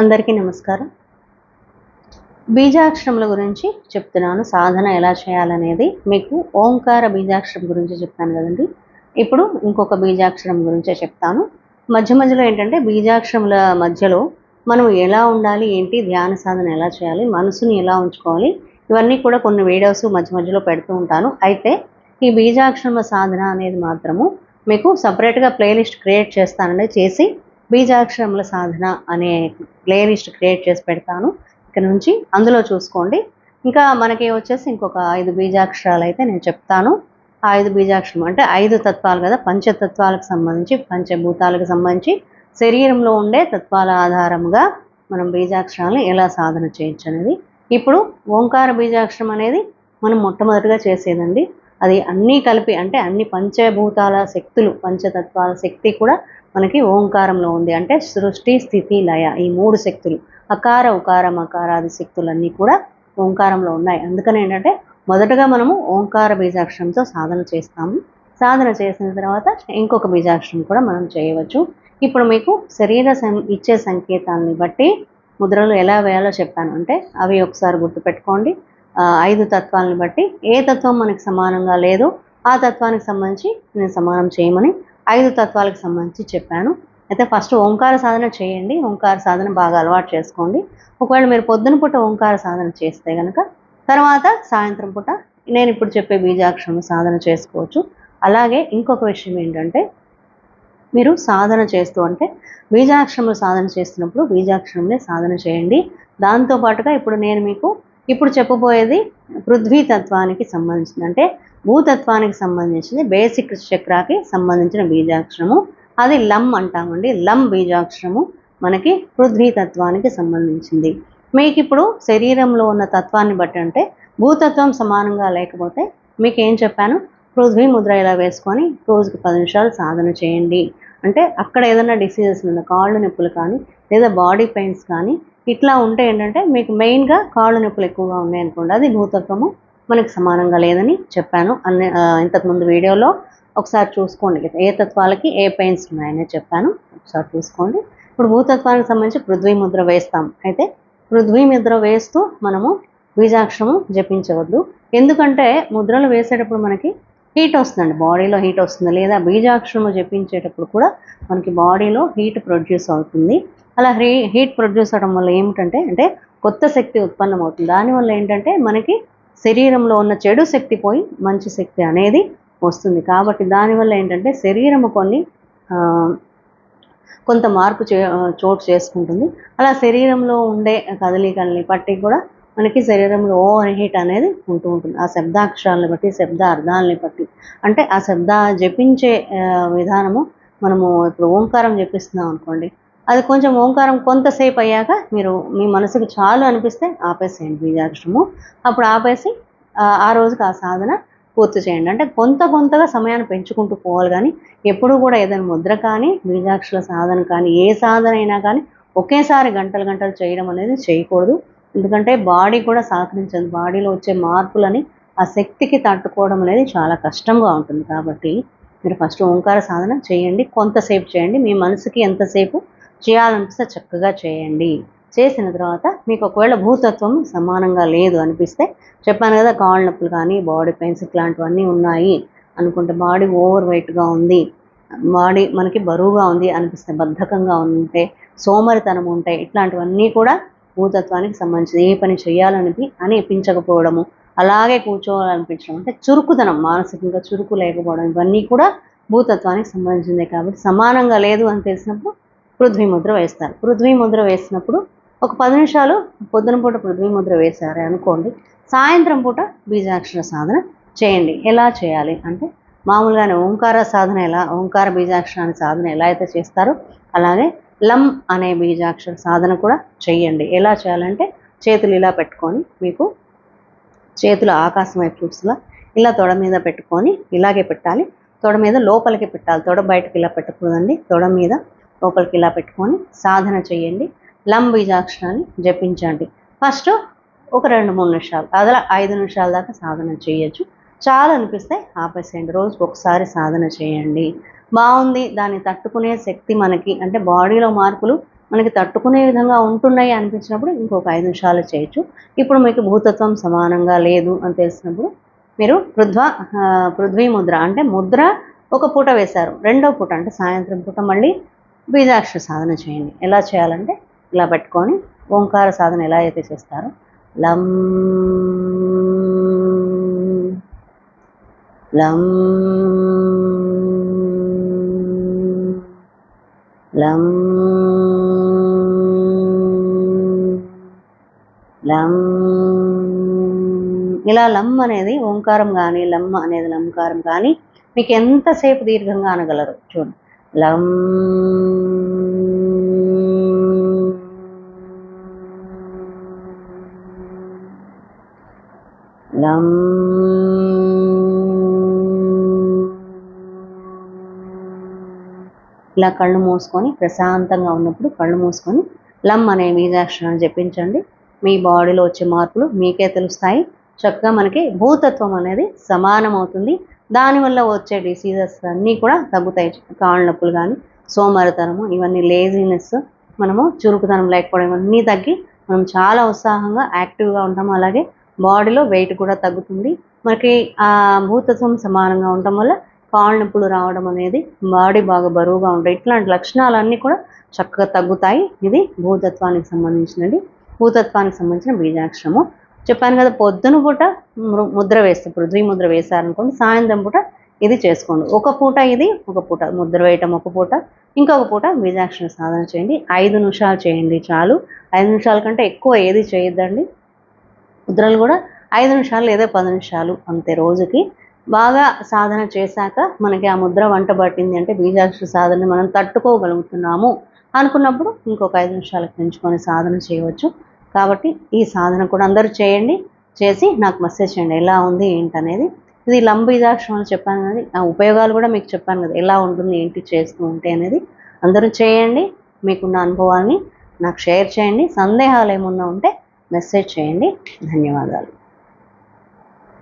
అందరికీ నమస్కారం. బీజాక్షరముల గురించి చెప్తున్నాను. సాధన ఎలా చేయాలనేది మీకు ఓంకార బీజాక్షరం గురించి చెప్పాను కదండి. ఇప్పుడు ఇంకొక బీజాక్షరం గురించే చెప్తాను. మధ్య మధ్యలో ఏంటంటే బీజాక్షరముల మధ్యలో మనం ఎలా ఉండాలి ఏంటి ధ్యాన సాధన ఎలా చేయాలి మనసుని ఎలా ఉంచుకోవాలి ఇవన్నీ కూడా కొన్ని వీడియోస్ మధ్య మధ్యలో పెడుతూ ఉంటాను. అయితే ఈ బీజాక్షరముల సాధన అనేది మాత్రము మీకు సపరేట్గా ప్లేలిస్ట్ క్రియేట్ చేస్తానండి. చేసి బీజాక్షరముల సాధన అనే ప్లేలిస్ట్ క్రియేట్ చేసి పెడతాను. ఇక్కడ నుంచి అందులో చూసుకోండి. ఇంకా మనకి వచ్చేసి ఇంకొక ఐదు బీజాక్షరాలు అయితే నేను చెప్తాను. ఆ ఐదు బీజాక్షరం అంటే ఐదు తత్వాలు కదా పంచతత్వాలకు సంబంధించి పంచభూతాలకు సంబంధించి శరీరంలో ఉండే తత్వాల ఆధారంగా మనం బీజాక్షరాలను ఎలా సాధన చేయొచ్చు అనేది. ఇప్పుడు ఓంకార బీజాక్షరం అనేది మనం మొట్టమొదటిగా చేసేదండి. అది అన్నీ కలిపి అంటే అన్ని పంచభూతాల శక్తులు పంచతత్వాల శక్తి కూడా మనకి ఓంకారంలో ఉంది. అంటే సృష్టి స్థితి లయ ఈ మూడు శక్తులు అకార ఉకారం అకారాది శక్తులన్నీ కూడా ఓంకారంలో ఉన్నాయి. అందుకని ఏంటంటే మొదటగా మనము ఓంకార బీజాక్షరంతో సాధన చేస్తాము. సాధన చేసిన తర్వాత ఇంకొక బీజాక్షరం కూడా మనం చేయవచ్చు. ఇప్పుడు మీకు శరీర ఇచ్చే సంకేతాలని బట్టి ముద్రలు ఎలా వేయాలో చెప్పాను. అంటే అవి ఒకసారి గుర్తుపెట్టుకోండి. ఐదు తత్వాలను బట్టి ఏ తత్వం మనకు సమానంగా లేదో ఆ తత్వానికి సంబంధించి నేను సమానం చేయమని ఐదు తత్వాలకు సంబంధించి చెప్పాను. అయితే ఫస్ట్ ఓంకార సాధన చేయండి. ఓంకార సాధన బాగా అలవాటు చేసుకోండి. ఒకవేళ మీరు పొద్దున పూట ఓంకార సాధన చేస్తే కనుక తర్వాత సాయంత్రం పూట నేను ఇప్పుడు చెప్పే బీజాక్షరం సాధన చేసుకోవచ్చు. అలాగే ఇంకొక విషయం ఏంటంటే మీరు సాధన చేస్తూ అంటే బీజాక్షరములు సాధన చేస్తున్నప్పుడు బీజాక్షరములే సాధన చేయండి. దాంతోపాటుగా ఇప్పుడు నేను మీకు ఇప్పుడు చెప్పబోయేది పృథ్వీ తత్వానికి సంబంధించింది. అంటే భూతత్వానికి సంబంధించింది బేసిక్ చక్రాకి సంబంధించిన బీజాక్షరము. అది లమ్ అంటామండి. లమ్ బీజాక్షరము మనకి పృథ్వీ తత్వానికి సంబంధించింది. మీకు ఇప్పుడు శరీరంలో ఉన్న తత్వాన్ని బట్టి అంటే భూతత్వం సమానంగా లేకపోతే మీకు ఏం చెప్పాను? పృథ్వీ ముద్ర ఇలా వేసుకొని రోజుకి పది నిమిషాలు సాధన చేయండి. అంటే అక్కడ ఏదైనా డిసీజెస్ ఉన్న కాళ్ళు నొప్పులు కానీ లేదా బాడీ పెయిన్స్ కానీ ఇట్లా ఉంటే ఏంటంటే మీకు మెయిన్గా కాళ్ళు నొప్పులు ఎక్కువగా ఉన్నాయనుకోండి అది భూతత్వము. మనకి సమానంగా లేదని చెప్పాను. అన్ని ఇంతకుముందు వీడియోలో ఒకసారి చూసుకోండి. ఏ తత్వాలకి ఏ పెయిన్స్ ఉన్నాయని చెప్పాను. ఒకసారి చూసుకోండి. ఇప్పుడు భూతత్వానికి సంబంధించి పృథ్వీ ముద్ర వేస్తాం. అయితే పృథ్వీ ముద్ర వేస్తూ మనము బీజాక్షరము జపించవద్దు. ఎందుకంటే ముద్రలు వేసేటప్పుడు మనకి హీట్ వస్తుందండి. బాడీలో హీట్ వస్తుంది. లేదా బీజాక్షరము జపించేటప్పుడు కూడా మనకి బాడీలో హీట్ ప్రొడ్యూస్ అవుతుంది. అలా హీ హీట్ ప్రొడ్యూస్ అవడం వల్ల ఏమిటంటే అంటే కొత్త శక్తి ఉత్పన్నం అవుతుంది దానివల్ల ఏంటంటే మనకి శరీరంలో ఉన్న చెడు శక్తి పోయి మంచి శక్తి అనేది వస్తుంది. కాబట్టి దానివల్ల ఏంటంటే శరీరము కొన్ని కొంత మార్పు చే చోటు చేసుకుంటుంది. అలా శరీరంలో ఉండే కదలికల్ని బట్టి కూడా మనకి శరీరంలో ఓవర్ హీట్ అనేది ఉంటూ ఉంటుంది. ఆ శబ్దాక్షరాలను బట్టి శబ్ద అర్థాలని బట్టి. అంటే ఆ శబ్ద జపించే విధానము మనము ఇప్పుడు ఓంకారం జపిస్తున్నాం అనుకోండి అది కొంచెం ఓంకారం కొంతసేపు అయ్యాక మీరు మీ మనసుకు చాలు అనిపిస్తే ఆపేసేయండి బీజాక్షరము అప్పుడు ఆపేసి ఆ రోజుకి ఆ సాధన పూర్తి చేయండి. అంటే కొంత కొంతగా సమయాన్ని పెంచుకుంటూ పోవాలి కానీ ఎప్పుడు కూడా ఏదైనా ముద్ర కానీ బీజాక్షర సాధన కానీ ఏ సాధన అయినా కానీ ఒకేసారి గంటలు గంటలు చేయడం అనేది చేయకూడదు. ఎందుకంటే బాడీ కూడా సహకరించదు. బాడీలో వచ్చే మార్పులని ఆ శక్తికి తట్టుకోవడం అనేది చాలా కష్టంగా ఉంటుంది. కాబట్టి మీరు ఫస్ట్ ఓంకార సాధన చేయండి. కొంతసేపు చేయండి. మీ మనసుకి ఎంతసేపు చేయాలనిపిస్తే చక్కగా చేయండి. చేసిన తర్వాత మీకు ఒకవేళ భూతత్వం సమానంగా లేదు అనిపిస్తే చెప్పాను కదా కాళ్ళ నొప్పులు కానీ బాడీ పెయిన్స్ ఇట్లాంటివన్నీ ఉన్నాయి అనుకుంటే బాడీ ఓవర్ వెయిట్గా ఉంది బాడీ మనకి బరువుగా ఉంది అనిపిస్తే బద్ధకంగా ఉంటే సోమరితనం ఉంటే ఇట్లాంటివన్నీ కూడా భూతత్వానికి సంబంధించి ఏ పని చేయాలని అనిపించకపోవడము అలాగే కూర్చోవాలనిపించడం అంటే చురుకుతనం మానసికంగా చురుకు లేకపోవడం ఇవన్నీ కూడా భూతత్వానికి సంబంధించిందే కాబట్టి సమానంగా లేదు అని తెలిసినప్పుడు పృథ్వీ ముద్ర వేస్తారు. పృథ్వీ ముద్ర వేసినప్పుడు ఒక పది నిమిషాలు పొద్దున పూట పృథ్వీ ముద్ర వేశారే అనుకోండి. సాయంత్రం పూట బీజాక్షర సాధన చేయండి. ఎలా చేయాలి? అంటే మామూలుగానే ఓంకార సాధన ఎలా ఓంకార బీజాక్షరాన్ని సాధన ఎలా అయితే చేస్తారో అలాగే లం అనే బీజాక్షర సాధన కూడా చేయండి. ఎలా చేయాలంటే చేతులు ఇలా పెట్టుకొని మీకు చేతులు ఆకాశం వైపు చూస్తులా ఇలా తొడ మీద పెట్టుకొని ఇలాగే పెట్టాలి. తొడ మీద లోపలికి పెట్టాలి. తొడ బయటకు ఇలా పెట్టకూడదండి. తొడ మీద లోపలికి ఇలా పెట్టుకొని సాధన చేయండి. లంబీజాక్షరాన్ని జపించండి. ఫస్ట్ ఒక రెండు మూడు నిమిషాలు అదలా ఐదు నిమిషాల దాకా సాధన చేయొచ్చు. చాలా అనిపిస్తే ఆపేసేయండి. రోజుకి ఒకసారి సాధన చేయండి. బాగుంది. దాన్ని తట్టుకునే శక్తి మనకి అంటే బాడీలో మార్పులు మనకి తట్టుకునే విధంగా ఉంటున్నాయి అనిపించినప్పుడు ఇంకొక ఐదు నిమిషాలు చేయొచ్చు. ఇప్పుడు మీకు భూతత్వం సమానంగా లేదు అని తెలిసినప్పుడు మీరు పృథ్వ పృథ్వీ ముద్ర అంటే ముద్ర ఒక పూట వేశారు. రెండో పూట అంటే సాయంత్రం పూట మళ్ళీ బీజాక్షర సాధన చేయండి. ఎలా చేయాలంటే ఇలా పెట్టుకొని ఓంకార సాధన ఎలా అయితే చేస్తారో లం లం లం లం. ఇలా లం అనేది ఓంకారం కానీ లమ్ అనేది లంకారం కానీ మీకు ఎంతసేపు దీర్ఘంగా అనగలరు? చూడండి. లం లం ఇలా కళ్ళు మూసుకొని ప్రశాంతంగా ఉన్నప్పుడు కళ్ళు మూసుకొని లమ్ అనే బీజాక్షరాన్ని జపించండి మీ బాడీలో వచ్చే మార్పులు మీకే తెలుస్తాయి. చక్కగా మనకి భూతత్వం అనేది సమానం అవుతుంది దానివల్ల వచ్చే డిసీజెస్ అన్నీ కూడా తగ్గుతాయి. కాళ్ళ నొప్పులు కానీ సోమరితనము ఇవన్నీ లేజినెస్ మనము చురుకుతనం లేకపోవడం ఇవన్నీ తగ్గి మనం చాలా ఉత్సాహంగా యాక్టివ్గా ఉంటాము. అలాగే బాడీలో వెయిట్ కూడా తగ్గుతుంది. మనకి ఆ భూతత్వం సమానంగా ఉండటం వల్ల కాళ్ళ నొప్పులు రావడం అనేది బాడీ బాగా బరువుగా ఉంటాయి ఇట్లాంటి లక్షణాలన్నీ కూడా చక్కగా తగ్గుతాయి. ఇది భూతత్వానికి సంబంధించినది. భూతత్వానికి సంబంధించిన బీజాక్షరము. చెప్పాను కదా పొద్దున పూట ముద్ర వేస్తే ఇప్పుడు ముద్ర వేశారనుకోండి సాయంత్రం పూట ఇది చేసుకోండి. ఒక పూట ఇది ఒక పూట ముద్ర వేయటం ఒక పూట ఇంకొక పూట బీజాక్షర సాధన చేయండి. ఐదు నిమిషాలు చేయండి చాలు. ఐదు నిమిషాల కంటే ఎక్కువ ఏది చేయొద్దండి? ముద్రలు కూడా ఐదు నిమిషాలు లేదా పది నిమిషాలు అంతే రోజుకి. బాగా సాధన చేశాక మనకి ఆ ముద్ర వంట పట్టింది అంటే బీజాక్షర సాధనని మనం తట్టుకోగలుగుతున్నాము అనుకున్నప్పుడు ఇంకొక ఐదు నిమిషాలకు పెంచుకొని సాధన చేయవచ్చు. కాబట్టి ఈ సాధన కూడా అందరూ చేయండి చేసి నాకు మెసేజ్ చేయండి ఎలా ఉంది ఏంటనేది. ఇది లంబీజాక్షరం అని చెప్పాను కానీ ఆ ఉపయోగాలు కూడా మీకు చెప్పాను కదా ఎలా ఉంటుంది ఏంటి చేస్తూ ఉంటే అనేది. అందరూ చేయండి మీకున్న అనుభవాన్ని నాకు షేర్ చేయండి సందేహాలు ఏమున్నా ఉంటే మెసేజ్ చేయండి. ధన్యవాదాలు.